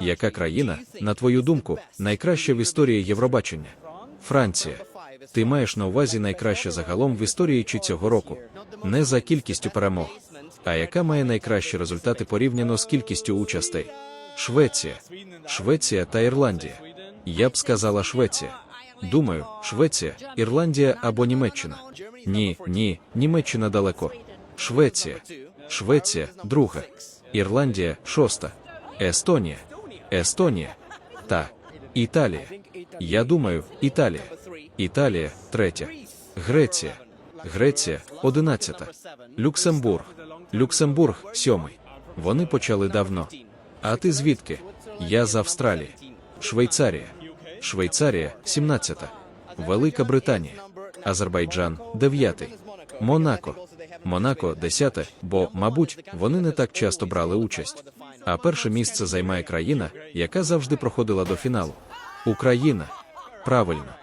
Яка країна, на твою думку, найкраща в історії Євробачення? Франція. Ти маєш на увазі найкраще загалом в історії чи цього року, не за кількістю перемог. А яка має найкращі результати порівняно з кількістю участей? Швеція, Швеція та Ірландія. Я б сказала Швеція. Думаю, Швеція, Ірландія або Німеччина. Ні, ні, Німеччина далеко. Швеція, Швеція, друга. Ірландія, шоста. Естонія, Естонія та Італія. Я думаю, Італія. Італія третя. Греція. Греція одинадцята. Люксембург. Люксембург сьомий. Вони почали давно. А ти звідки? Я з Австралії. Швейцарія. Швейцарія 17. Велика Британія. Азербайджан 9. Монако. Монако 10, бо, мабуть, вони не так часто брали участь. А перше місце займає країна, яка завжди проходила до фіналу. Україна. Правильно.